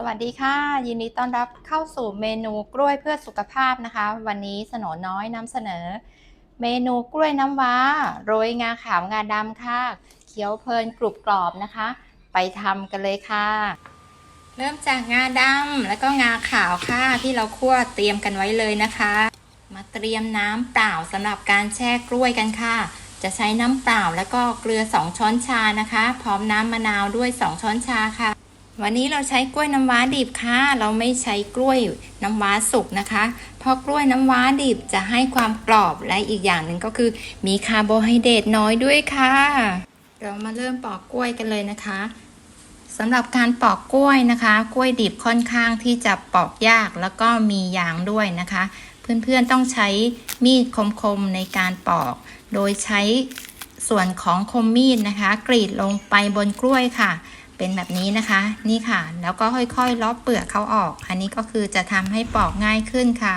สวัสดีค่ะ ยินดีต้อนรับเข้าสู่เมนูกล้วยเพื่อสุขภาพนะคะ วันนี้สโหนน้อยนำเสนอ เมนูกล้วยน้ำว้า โรยงาขาวงาดำค่ะเคี้ยวเพลินกรุบกรอบนะคะ ไปทำกันเลยค่ะ เริ่มจากงาดำแล้วก็งาขาวค่ะที่เราคั่วเตรียมกันไว้เลยนะคะ มาเตรียมน้ำเปล่าสำหรับการแช่กล้วยกันค่ะ จะใช้น้ำเปล่าแล้วก็เกลือ 2 ช้อนชานะคะ พร้อมน้ำมะนาวด้วย 2 ช้อนชาค่ะ วันนี้เราใช้กล้วยน้ำว้าดิบค่ะ เราไม่ใช้กล้วยน้ำว้าสุกนะคะ เพราะกล้วยน้ำว้าดิบจะให้ความกรอบและอีกอย่างหนึ่งก็คือมีคาร์โบไฮเดรตน้อยด้วยค่ะ เรามาเริ่มปอกกล้วยกันเลยนะคะสำหรับการปอกกล้วยนะคะ กล้วยดิบค่อนข้างที่จะปอกยากแล้วก็มียางด้วยนะคะ เพื่อนๆต้องใช้มีดคมๆในการปอก โดยใช้ส่วนของคมมีดนะคะ กรีดลงไปบนกล้วยค่ะ เป็นแบบนี้นะคะนี่ค่ะ แล้วก็ค่อยๆลอกเปลือกเขาออก อันนี้ก็คือจะทำให้ปอกง่ายขึ้นค่ะ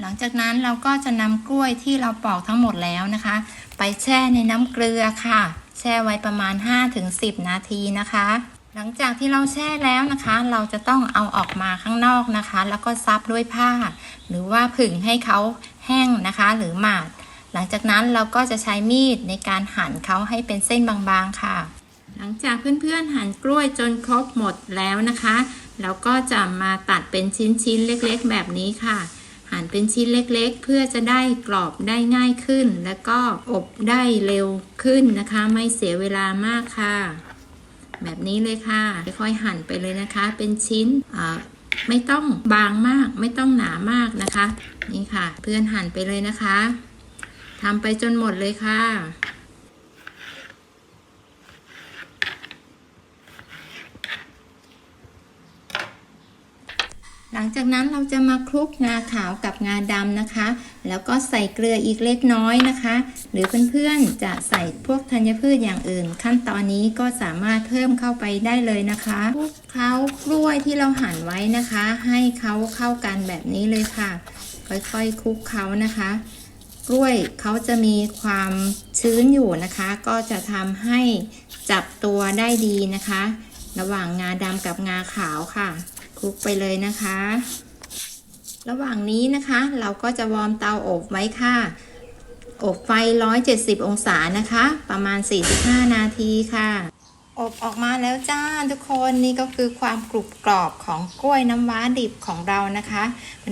หลังจากนั้นเราก็จะนำกล้วยที่เราปอกทั้งหมดแล้วนะคะ ไปแช่ในน้ำเกลือค่ะ แช่ไว้ประมาณ 5-10 นาทีนะคะ หลังจากที่เราแช่แล้วนะคะ เราจะต้องเอาออกมาข้างนอกนะคะ แล้วก็ซับด้วยผ้า หรือว่าผึ่งให้เขาแห้งนะคะ หรือหมาด หลังจากนั้นเราก็จะใช้มีดในการหั่นเขาให้เป็นเส้นบางๆค่ะ หลังจากเพื่อนๆหั่นกล้วยจนครบหมดแล้วนะคะเราก็จะมาตัดเป็นชิ้นๆเล็กๆ แบบนี้ค่ะ หั่นเป็นชิ้นเล็กๆ เพื่อจะได้กรอบได้ง่ายขึ้น แล้วก็อบได้เร็วขึ้นนะคะ ไม่เสียเวลามากค่ะ แบบนี้เลยค่ะ ค่อยๆหั่นไปเลยนะคะ เป็นชิ้นอ่าไม่ต้องบางมาก ไม่ต้องหนามากนะคะ นี่ค่ะ เพื่อนหั่นไปเลยนะคะทำไปจนหมดเลยค่ะ ลังจากนั้นเราจะมาคลุกงาขาวกับงาดำนะคะ แล้วก็ใส่เกลืออีกเล็กน้อยนะคะ หรือเพื่อนๆจะใส่พวกธัญพืชอย่างอื่น ขั้นตอนนี้ก็สามารถเพิ่มเข้าไปได้เลยนะคะคลุกเคล้ากล้วยที่เราหั่นไว้นะคะ ให้เขาเข้ากันแบบนี้เลยค่ะ ค่อยๆคลุกเคล้านะคะ กล้วยเขาจะมีความชื้นอยู่นะคะ ก็จะทำให้จับตัวได้ดีนะคะ ระหว่างงาดำกับงาขาวค่ะ คลุกไปเลยนะคะ ระหว่างนี้นะคะ เราก็จะวอร์มเตาอบไว้ค่ะ อบไฟ 170 องศานะคะ ประมาณ 45 นาทีค่ะ อบออกมาแล้วจ้าทุกคนนี่ก็คือความกรุบกรอบของกล้วยน้ำว้าดิบของเรานะคะ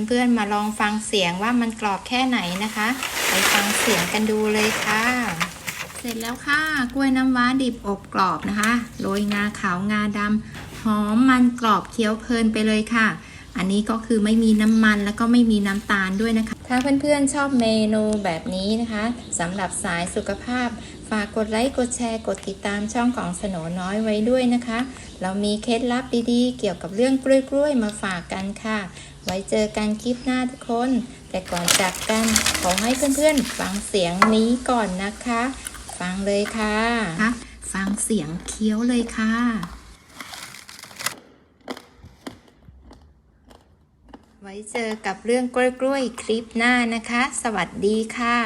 เพื่อนๆมาลองฟังเสียงว่ามันกรอบแค่ไหนนะคะ ไปฟังเสียงกันดูเลยค่ะเสร็จแล้วค่ะ กล้วยน้ำว้าดิบอบกรอบนะคะ โรยงาขาวงาดำ หอมมันกรอบเคี้ยวเพลินไปเลยค่ะ อันนี้ก็คือไม่มีน้ำมันแล้วก็ไม่มีน้ำตาลด้วยนะคะ ถ้าเพื่อนๆชอบเมนูแบบนี้นะคะสำหรับสายสุขภาพ ฝากกดไลค์กดแชร์กดติดตามช่องของสโหนน้อยไว้ด้วยนะคะ เรามีเคล็ดลับดีๆ เกี่ยวกับเรื่องกล้วยๆมาฝากกันค่ะ ไว้เจอกันคลิปหน้าทุกคน แต่ก่อนจากกันขอให้เพื่อนๆฟังเสียงนี้ก่อนนะคะ ฟังเลยค่ะ ฟังเสียงเคี้ยวเลยค่ะ ไว้เจอกับเรื่องกล้วยๆคลิปหน้านะคะ สวัสดีค่ะ